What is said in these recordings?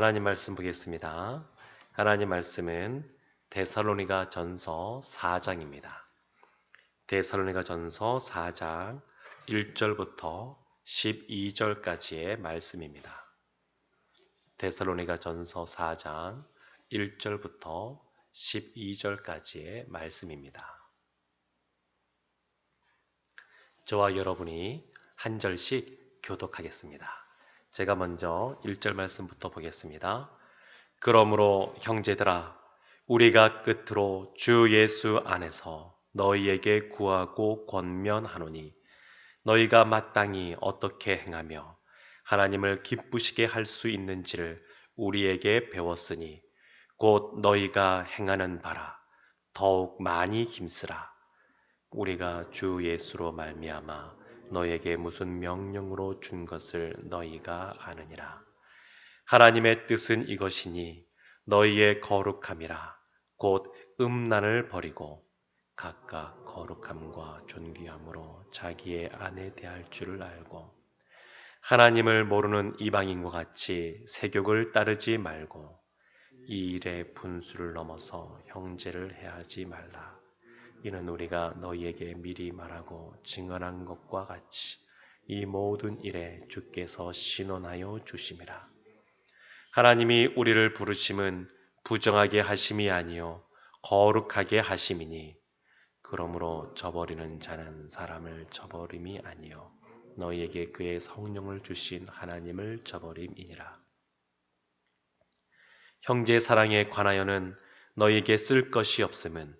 하나님 말씀 보겠습니다. 하나님 말씀은 데살로니가 전서 4장입니다. 데살로니가 전서 4장 1절부터 12절까지의 말씀입니다. 데살로니가 전서 4장 1절부터 12절까지의 말씀입니다. 저와 여러분이 한 절씩 교독하겠습니다. 제가 먼저 1절 말씀부터 보겠습니다. 그러므로 형제들아 우리가 끝으로 주 예수 안에서 너희에게 구하고 권면하노니 너희가 마땅히 어떻게 행하며 하나님을 기쁘시게 할 수 있는지를 우리에게 배웠으니 곧 너희가 행하는 바라 더욱 많이 힘쓰라 우리가 주 예수로 말미암아 너에게 무슨 명령으로 준 것을 너희가 아느니라. 하나님의 뜻은 이것이니 너희의 거룩함이라 곧 음란을 버리고 각각 거룩함과 존귀함으로 자기의 아내 대할 줄을 알고 하나님을 모르는 이방인과 같이 세욕을 따르지 말고 이 일의 분수를 넘어서 형제를 해하지 말라. 이는 우리가 너희에게 미리 말하고 증언한 것과 같이 이 모든 일에 주께서 신원하여 주심이라. 하나님이 우리를 부르심은 부정하게 하심이 아니요 거룩하게 하심이니 그러므로 저버리는 자는 사람을 저버림이 아니요 너희에게 그의 성령을 주신 하나님을 저버림이니라. 형제 사랑에 관하여는 너희에게 쓸 것이 없음은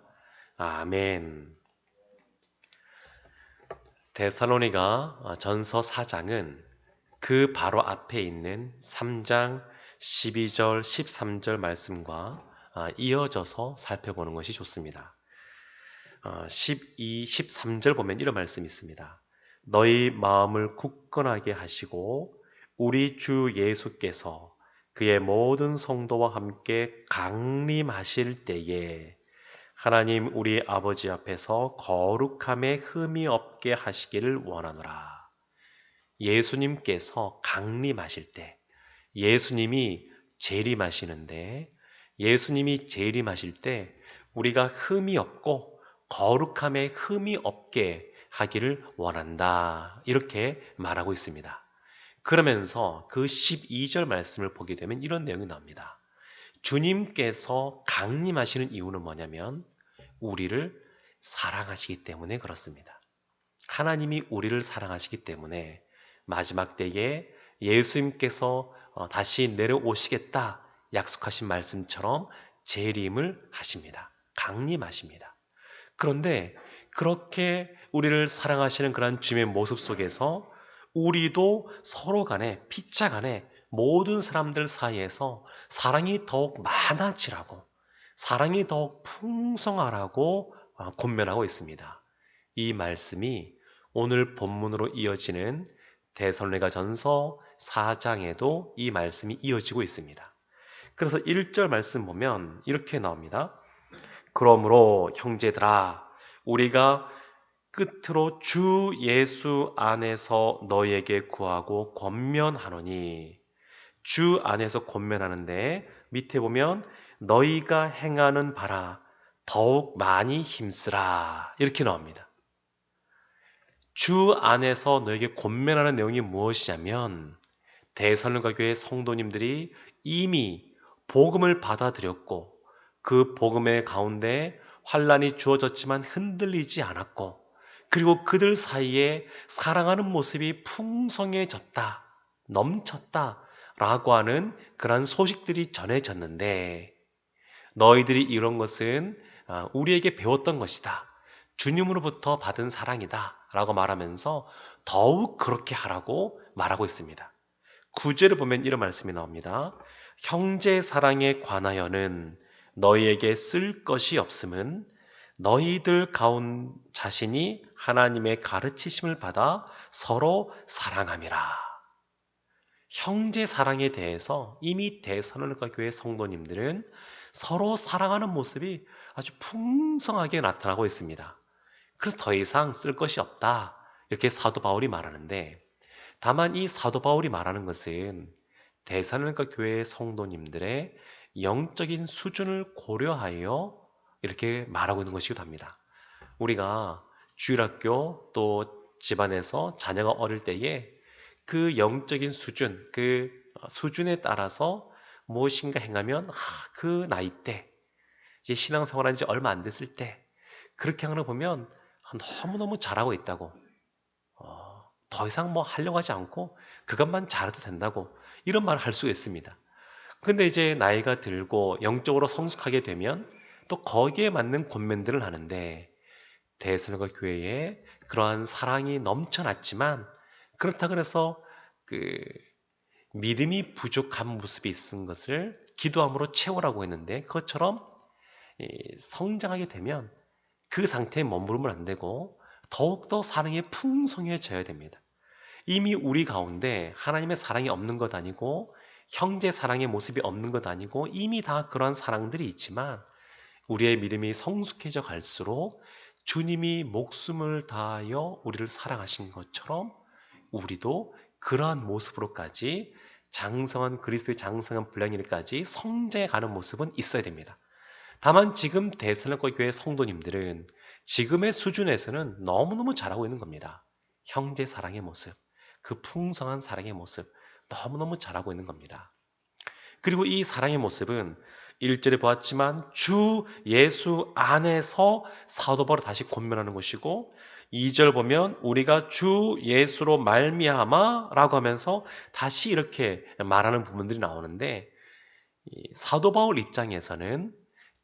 아멘. 데살로니가 전서 4장은 그 바로 앞에 있는 3장 12절, 13절 말씀과 이어져서 살펴보는 것이 좋습니다. 12, 13절 보면 이런 말씀이 있습니다. 너희 마음을 굳건하게 하시고 우리 주 예수께서 그의 모든 성도와 함께 강림하실 때에 하나님 우리 아버지 앞에서 거룩함에 흠이 없게 하시기를 원하노라. 예수님께서 강림하실 때, 예수님이 재림하시는데, 예수님이 재림하실 때 우리가 흠이 없고 거룩함에 흠이 없게 하기를 원한다. 이렇게 말하고 있습니다. 그러면서 그 12절 말씀을 보게 되면 이런 내용이 나옵니다. 주님께서 강림하시는 이유는 뭐냐면 우리를 사랑하시기 때문에 그렇습니다. 하나님이 우리를 사랑하시기 때문에 마지막 때에 예수님께서 어, 다시 내려오시겠다 약속하신 말씀처럼 재림을 하십니다. 강림하십니다. 그런데 그렇게 우리를 사랑하시는 그런 주님의 모습 속에서 우리도 서로 간에 피자 간에 모든 사람들 사이에서 사랑이 더욱 많아지라고 사랑이 더욱 풍성하라고 아, 권면하고 있습니다. 이 말씀이 오늘 본문으로 이어지는 대선례가 전서 4장에도 이 말씀이 이어지고 있습니다. 그래서 1절 말씀 보면 이렇게 나옵니다. 그러므로 형제들아 우리가 끝으로 주 예수 안에서 너에게 구하고 권면하노니 주 안에서 권면하는데 밑에 보면 너희가 행하는 바라 더욱 많이 힘쓰라 이렇게 나옵니다. 주 안에서 너에게 권면하는 내용이 무엇이냐면 대선과 교회 성도님들이 이미 복음을 받아들였고 그 복음의 가운데 환란이 주어졌지만 흔들리지 않았고 그리고 그들 사이에 사랑하는 모습이 풍성해졌다, 넘쳤다 라고 하는 그러한 소식들이 전해졌는데 너희들이 이런 것은 아, 우리에게 배웠던 것이다. 주님으로부터 받은 사랑이다. 라고 말하면서 더욱 그렇게 하라고 말하고 있습니다. 구절을 보면 이런 말씀이 나옵니다. 형제 사랑에 관하여는 너희에게 쓸 것이 없음은 너희들 가운 자신이 하나님의 가르치심을 받아 서로 사랑함이라. 형제 사랑에 대해서 이미 대선을과 교회 성도님들은 서로 사랑하는 모습이 아주 풍성하게 나타나고 있습니다. 그래서 더 이상 쓸 것이 없다. 이렇게 사도 바울이 말하는데 다만 이 사도 바울이 말하는 것은 대사는과 교회의 성도님들의 영적인 수준을 고려하여 이렇게 말하고 있는 것이기도 합니다. 우리가 주일학교 또 집안에서 자녀가 어릴 때에 그 영적인 수준, 그 수준에 따라서 무엇인가 행하면 아, 그 나이 때 이제 신앙생활한 지 얼마 안 됐을 때 그렇게 하는 걸 보면 너무너무 잘하고 있다고 어, 더 이상 뭐 하려고 하지 않고 그것만 잘해도 된다고 이런 말을 할 수가 있습니다. 근데 이제 나이가 들고 영적으로 성숙하게 되면 또 거기에 맞는 권면들을 하는데 대선과 교회에 그러한 사랑이 넘쳐났지만 그렇다 그래서 그 믿음이 부족한 모습이 있은 것을 기도함으로 채우라고 했는데 그것처럼 성장하게 되면 그 상태에 머무르면 안 되고 더욱더 사랑이 풍성해져야 됩니다. 이미 우리 가운데 하나님의 사랑이 없는 것 아니고 형제 사랑의 모습이 없는 것 아니고 이미 다 그러한 사랑들이 있지만 우리의 믿음이 성숙해져 갈수록 주님이 목숨을 다하여 우리를 사랑하신 것처럼 우리도 그러한 모습으로까지 장성한 그리스도의 장성한 분량일까지 성장해 가는 모습은 있어야 됩니다. 다만 지금 대선학과 교회 성도님들은 지금의 수준에서는 너무너무 잘하고 있는 겁니다. 형제 사랑의 모습, 그 풍성한 사랑의 모습 너무너무 잘하고 있는 겁니다. 그리고 이 사랑의 모습은 1절에 보았지만 주 예수 안에서 사도 바로 다시 권면하는 것이고 2절 보면 우리가 주 예수로 말미암아라고 하면서 다시 이렇게 말하는 부분들이 나오는데 사도 바울 입장에서는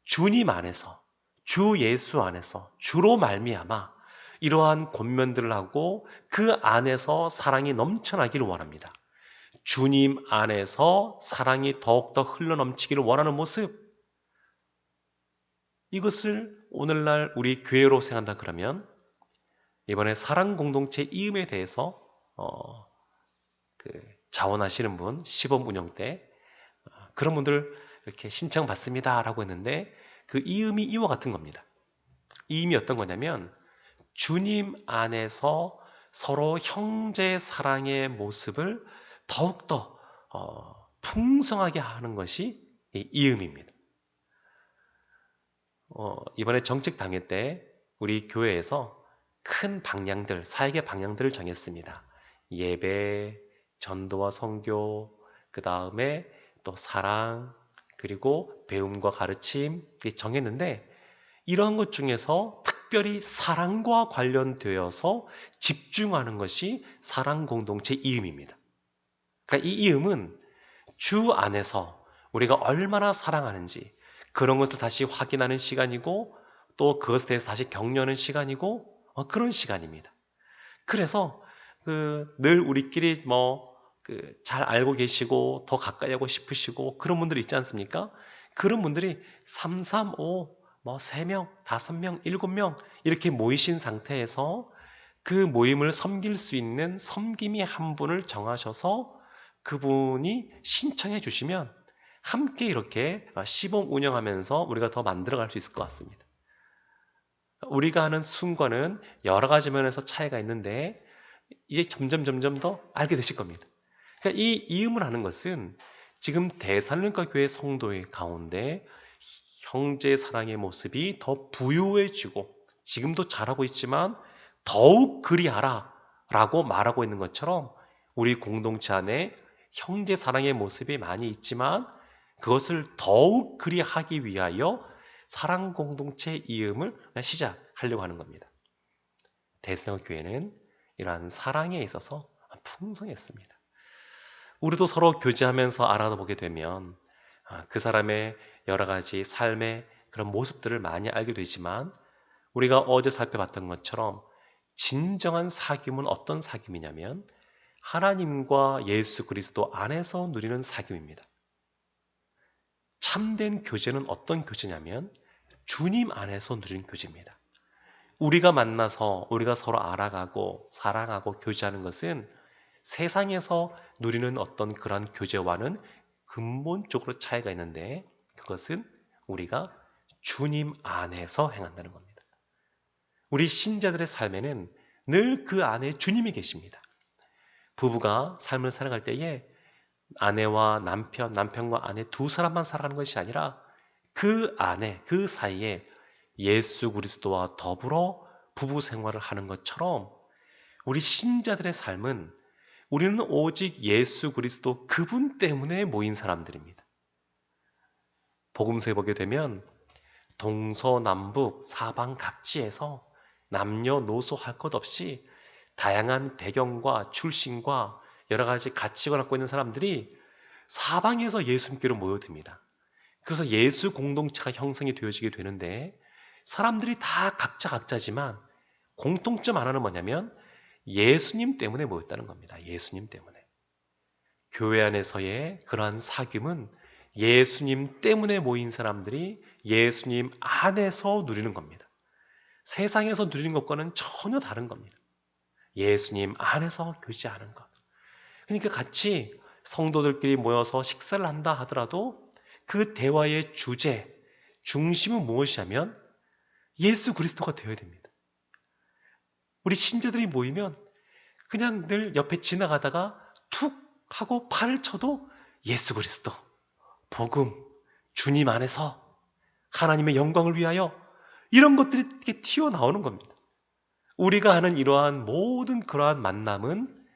주님 안에서 주 예수 안에서 주로 말미암아 이러한 권면들을 하고 그 안에서 사랑이 넘쳐나기를 원합니다. 주님 안에서 사랑이 더욱더 흘러넘치기를 원하는 모습. 이것을 오늘날 우리 교회로 생각한다 그러면 이번에 사랑 공동체 이음에 대해서 어, 그 자원하시는 분 시범 운영 때 어, 그런 분들 이렇게 신청 받습니다라고 했는데 그 이음이 이와 같은 겁니다. 이음이 어떤 거냐면 주님 안에서 서로 형제 사랑의 모습을 더욱더 어, 풍성하게 하는 것이 이 이음입니다. 어, 이번에 정책 당회 때 우리 교회에서 큰 방향들, 사역의 방향들을 정했습니다. 예배, 전도와 성교, 그 다음에 또 사랑, 그리고 배움과 가르침 정했는데 이런 것 중에서 특별히 사랑과 관련되어서 집중하는 것이 사랑 공동체 이음입니다. 그러니까 이 이음은 주 안에서 우리가 얼마나 사랑하는지 그런 것을 다시 확인하는 시간이고 또 그것에 대해서 다시 격려하는 시간이고 어, 그런 시간입니다. 그래서 그 늘 우리끼리 뭐 그 잘 알고 계시고 더 가까이 하고 싶으시고 그런 분들이 있지 않습니까? 그런 분들이 3, 3, 5, 뭐 3명, 5명, 7명 이렇게 모이신 상태에서 그 모임을 섬길 수 있는 섬김이 한 분을 정하셔서 그분이 신청해 주시면 함께 이렇게 시범 운영하면서 우리가 더 만들어 갈 수 있을 것 같습니다. 우리가 하는 순간은 여러 가지 면에서 차이가 있는데 이제 점점 점점 더 알게 되실 겁니다. 그러니까 이 이음을 하는 것은 지금 대살림과 교회 성도의 가운데 형제 사랑의 모습이 더 부유해지고 지금도 잘하고 있지만 더욱 그리하라 라고 말하고 있는 것처럼 우리 공동체 안에 형제 사랑의 모습이 많이 있지만 그것을 더욱 그리하기 위하여 사랑 공동체 이음을 시작하려고 하는 겁니다. 대승 교회는 이러한 사랑에 있어서 풍성했습니다. 우리도 서로 교제하면서 알아보게 되면 아, 그 사람의 여러 가지 삶의 그런 모습들을 많이 알게 되지만 우리가 어제 살펴봤던 것처럼 진정한 사귐은 어떤 사귐이냐면 하나님과 예수 그리스도 안에서 누리는 사귐입니다. 참된 교제는 어떤 교제냐면 주님 안에서 누린 교제입니다. 우리가 만나서 우리가 서로 알아가고 사랑하고 교제하는 것은 세상에서 누리는 어떤 그런 교제와는 근본적으로 차이가 있는데 그것은 우리가 주님 안에서 행한다는 겁니다. 우리 신자들의 삶에는 늘 그 안에 주님이 계십니다. 부부가 삶을 살아갈 때에 아내와 남편, 남편과 아내 두 사람만 살아가는 것이 아니라 그 안에, 그 사이에 예수 그리스도와 더불어 부부 생활을 하는 것처럼 우리 신자들의 삶은 우리는 오직 예수 그리스도 그분 때문에 모인 사람들입니다. 복음서에 보게 되면 동서남북 사방 각지에서 남녀노소 할 것 없이 다양한 배경과 출신과 여러 가지 가치관을 갖고 있는 사람들이 사방에서 예수님께로 모여듭니다. 그래서 예수 공동체가 형성이 되어지게 되는데 사람들이 다 각자 각자지만 공통점 하나는 뭐냐면 예수님 때문에 모였다는 겁니다. 예수님 때문에. 교회 안에서의 그러한 사귐은 예수님 때문에 모인 사람들이 예수님 안에서 누리는 겁니다. 세상에서 누리는 것과는 전혀 다른 겁니다. 예수님 안에서 교제하는 것. 그러니까 같이 성도들끼리 모여서 식사를 한다 하더라도 그 대화의 주제, 중심은 무엇이냐면 예수 그리스도가 되어야 됩니다. 우리 신자들이 모이면 그냥 늘 옆에 지나가다가 툭 하고 팔을 쳐도 예수 그리스도, 복음, 주님 안에서 하나님의 영광을 위하여 이런 것들이 튀어나오는 겁니다. 우리가 하는 이러한 모든 그러한 만남은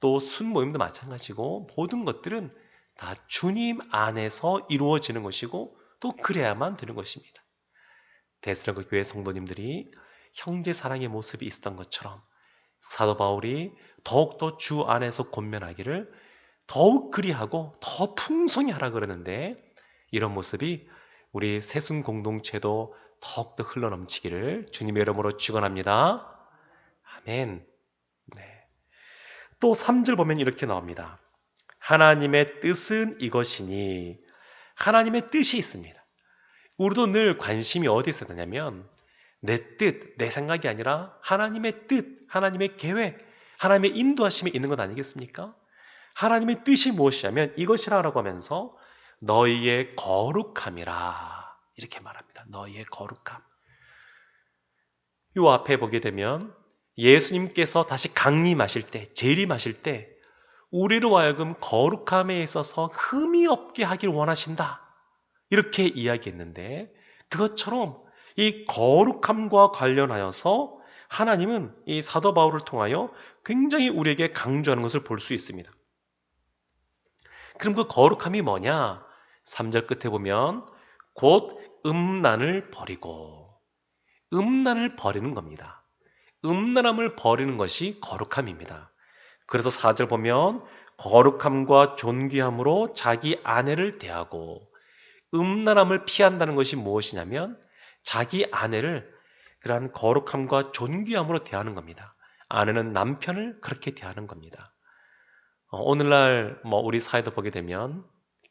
또 순모임도 마찬가지고 모든 것들은 다 주님 안에서 이루어지는 것이고 또 그래야만 되는 것입니다. 데스라그 교회 성도님들이 형제 사랑의 모습이 있었던 것처럼 사도 바울이 더욱더 주 안에서 권면하기를 더욱 그리하고 더 풍성히 하라 그러는데 이런 모습이 우리 세순 공동체도 더욱더 흘러넘치기를 주님의 이름으로 축원합니다. 아멘. 네. 또 3절 보면 이렇게 나옵니다. 하나님의 뜻은 이것이니 하나님의 뜻이 있습니다. 우리도 늘 관심이 어디 있어야 되냐면 내 뜻, 내 생각이 아니라 하나님의 뜻, 하나님의 계획, 하나님의 인도하심이 있는 것 아니겠습니까? 하나님의 뜻이 무엇이냐면 이것이라고 하면서 너희의 거룩함이라 이렇게 말합니다. 너희의 거룩함. 요 앞에 보게 되면 예수님께서 다시 강림하실 때, 재림하실 때 우리로 하여금 거룩함에 있어서 흠이 없게 하길 원하신다. 이렇게 이야기했는데 그것처럼 이 거룩함과 관련하여서 하나님은 이 사도 바울을 통하여 굉장히 우리에게 강조하는 것을 볼 수 있습니다. 그럼 그 거룩함이 뭐냐? 3절 끝에 보면 곧 음란을 버리고 음란을 버리는 겁니다. 음란함을 버리는 것이 거룩함입니다. 그래서 4절 보면 거룩함과 존귀함으로 자기 아내를 대하고 음란함을 피한다는 것이 무엇이냐면 자기 아내를 그러한 거룩함과 존귀함으로 대하는 겁니다. 아내는 남편을 그렇게 대하는 겁니다. 어, 오늘날 뭐 우리 사회도 보게 되면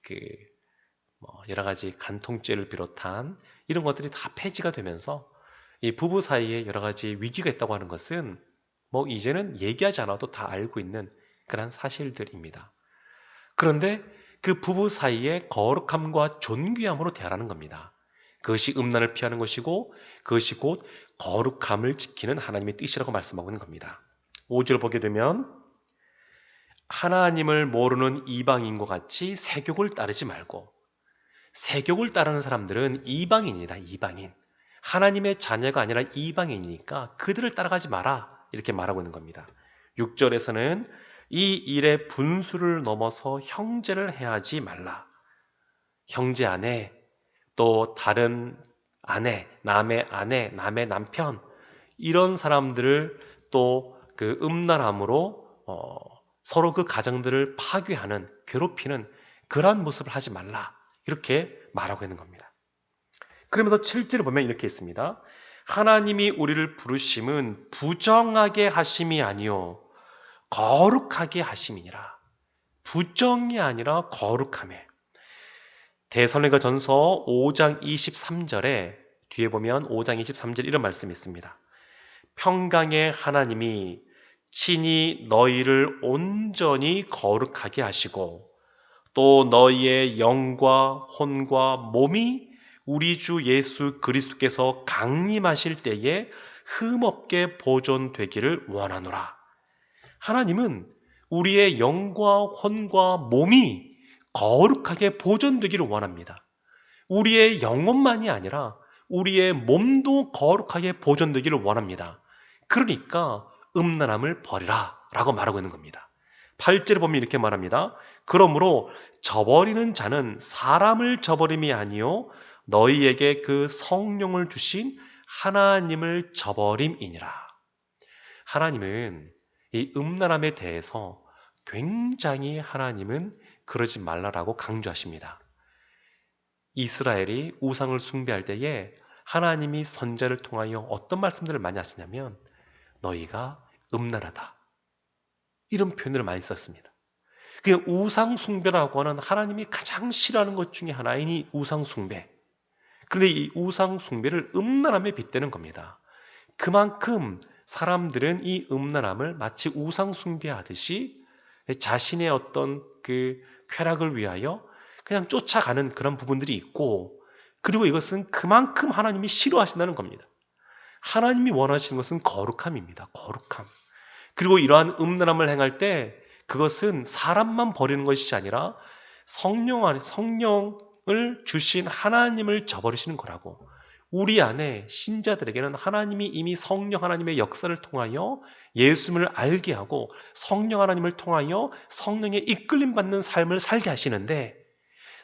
그 뭐 여러 가지 간통죄를 비롯한 이런 것들이 다 폐지가 되면서 이 부부 사이에 여러 가지 위기가 있다고 하는 것은 뭐 이제는 얘기하지 않아도 다 알고 있는 그런 사실들입니다. 그런데 그 부부 사이에 거룩함과 존귀함으로 대하라는 겁니다. 그것이 음란을 피하는 것이고 그것이 곧 거룩함을 지키는 하나님의 뜻이라고 말씀하고 있는 겁니다. 5절 보게 되면 하나님을 모르는 이방인과 같이 세욕을 따르지 말고 세욕을 따르는 사람들은 이방인이다. 이방인. 하나님의 자녀가 아니라 이방인이니까 그들을 따라가지 마라. 이렇게 말하고 있는 겁니다. 6절에서는 이 일의 분수를 넘어서 형제를 해하지 말라. 형제 안에 또 다른 아내, 남의 아내, 남의 남편 이런 사람들을 또 그 음란함으로 어, 서로 그 가정들을 파괴하는 괴롭히는 그러한 모습을 하지 말라 이렇게 말하고 있는 겁니다. 그러면서 7절을 보면 이렇게 있습니다. 하나님이 우리를 부르심은 부정하게 하심이 아니요 거룩하게 하심이니라. 부정이 아니라 거룩함에 대선례가 전서 5장 23절에 뒤에 보면 5장 23절 이런 말씀이 있습니다. 평강의 하나님이 친히 너희를 온전히 거룩하게 하시고 또 너희의 영과 혼과 몸이 우리 주 예수 그리스도께서 강림하실 때에 흠없게 보존되기를 원하노라. 하나님은 우리의 영과 혼과 몸이 거룩하게 보존되기를 원합니다. 우리의 영혼만이 아니라 우리의 몸도 거룩하게 보존되기를 원합니다. 그러니까 음란함을 버리라 라고 말하고 있는 겁니다. 8절에 보면 이렇게 말합니다. 그러므로 저버리는 자는 사람을 저버림이 아니요 너희에게 그 성령을 주신 하나님을 저버림이니라. 하나님은 이 음란함에 대해서 굉장히 하나님은 그러지 말라라고 강조하십니다. 이스라엘이 우상을 숭배할 때에 하나님이 선자를 통하여 어떤 말씀들을 많이 하시냐면 너희가 음란하다. 이런 표현을 많이 썼습니다. 그 우상 숭배라고 하는 하나님이 가장 싫어하는 것 중에 하나인 이 우상 숭배. 그런데 이 우상 숭배를 음란함에 빗대는 겁니다. 그만큼 사람들은 이 음란함을 마치 우상 숭배하듯이 자신의 어떤 그 쾌락을 위하여 그냥 쫓아가는 그런 부분들이 있고 그리고 이것은 그만큼 하나님이 싫어하신다는 겁니다. 하나님이 원하시는 것은 거룩함입니다. 거룩함. 그리고 이러한 음란함을 행할 때 그것은 사람만 버리는 것이 아니라 성령 안에 성령 을 주신 하나님을 저버리시는 거라고. 우리 안에 신자들에게는 하나님이 이미 성령 하나님의 역사를 통하여 예수님을 알게 하고 성령 하나님을 통하여 성령의 이끌림 받는 삶을 살게 하시는데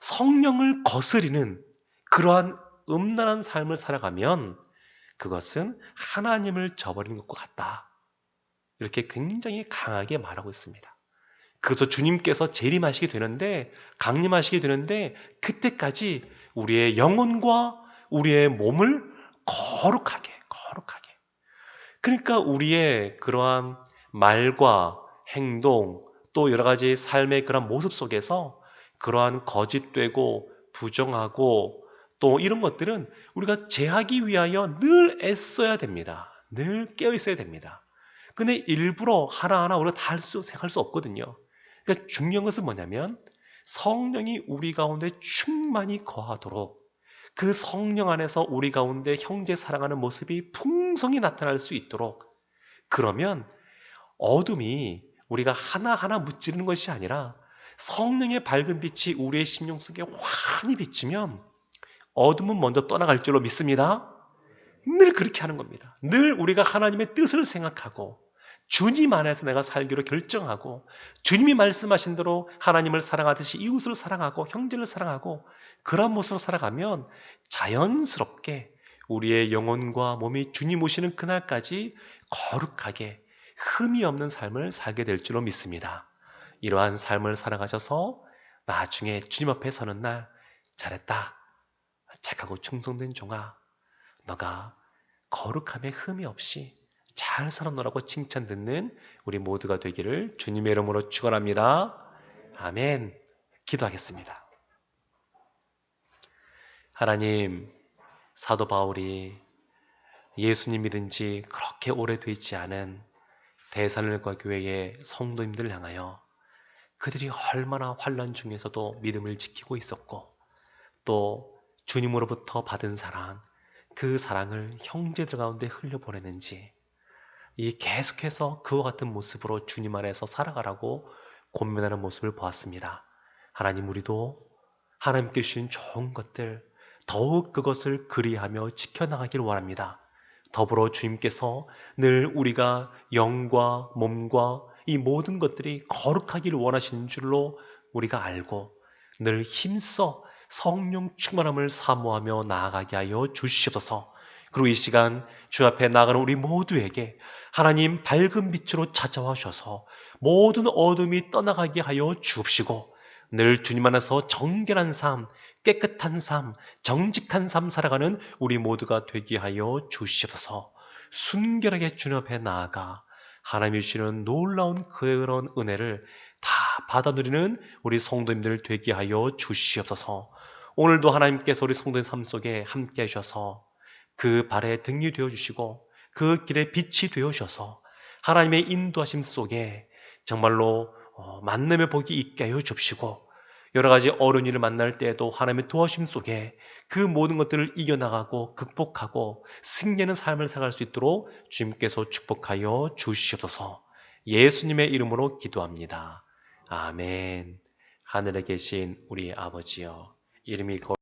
성령을 거스리는 그러한 음란한 삶을 살아가면 그것은 하나님을 저버리는 것과 같다. 이렇게 굉장히 강하게 말하고 있습니다. 그래서 주님께서 재림하시게 되는데, 강림하시게 되는데, 그때까지 우리의 영혼과 우리의 몸을 거룩하게, 거룩하게. 그러니까 우리의 그러한 말과 행동, 또 여러 가지 삶의 그런 모습 속에서 그러한 거짓되고 부정하고 또 이런 것들은 우리가 제하기 위하여 늘 애써야 됩니다. 늘 깨어 있어야 됩니다. 근데 일부러 하나하나 우리가 다 할 수, 생각할 수 없거든요. 그러니까 중요한 것은 뭐냐면 성령이 우리 가운데 충만히 거하도록 그 성령 안에서 우리 가운데 형제 사랑하는 모습이 풍성히 나타날 수 있도록 그러면 어둠이 우리가 하나하나 무찌르는 것이 아니라 성령의 밝은 빛이 우리의 심령 속에 환히 비치면 어둠은 먼저 떠나갈 줄로 믿습니다. 늘 그렇게 하는 겁니다. 늘 우리가 하나님의 뜻을 생각하고 주님 안에서 내가 살기로 결정하고 주님이 말씀하신 대로 하나님을 사랑하듯이 이웃을 사랑하고 형제를 사랑하고 그런 모습으로 살아가면 자연스럽게 우리의 영혼과 몸이 주님 오시는 그날까지 거룩하게 흠이 없는 삶을 살게 될 줄로 믿습니다. 이러한 삶을 살아가셔서 나중에 주님 앞에 서는 날 잘했다. 착하고 충성된 종아, 너가 거룩함에 흠이 없이 잘 살아노라고 칭찬 듣는 우리 모두가 되기를 주님의 이름으로 축원합니다. 아멘. 기도하겠습니다. 하나님, 사도 바울이 예수님 믿은 지 그렇게 오래되지 않은 대산을과 교회의 성도님들을 향하여 그들이 얼마나 환란 중에서도 믿음을 지키고 있었고 또 주님으로부터 받은 사랑, 그 사랑을 형제들 가운데 흘려보내는지 이 계속해서 그와 같은 모습으로 주님 안에서 살아가라고 고민하는 모습을 보았습니다. 하나님 우리도 하나님께 주신 좋은 것들 더욱 그것을 그리하며 지켜나가길 원합니다. 더불어 주님께서 늘 우리가 영과 몸과 이 모든 것들이 거룩하기를 원하시는 줄로 우리가 알고 늘 힘써 성령 충만함을 사모하며 나아가게 하여 주시옵소서. 그리고 이 시간 주 앞에 나가는 우리 모두에게 하나님 밝은 빛으로 찾아와 주셔서 모든 어둠이 떠나가게 하여 주옵시고 늘 주님 안에서 정결한 삶, 깨끗한 삶, 정직한 삶 살아가는 우리 모두가 되게 하여 주시옵소서. 순결하게 주님 앞에 나아가 하나님이 주시는 놀라운 그런 은혜를 다 받아 누리는 우리 성도님들 되게 하여 주시옵소서. 오늘도 하나님께서 우리 성도의 삶 속에 함께 하셔서 그 발에 등이 되어 주시고 그 길에 빛이 되어 주셔서 하나님의 인도하심 속에 정말로 어, 만남의 복이 있게 하여 주시고 여러 가지 어려운 일을 만날 때에도 하나님의 도와심 속에 그 모든 것들을 이겨나가고 극복하고 승리하는 삶을 살아갈 수 있도록 주님께서 축복하여 주시옵소서 예수님의 이름으로 기도합니다. 아멘. 하늘에 계신 우리 아버지여, 이름이 거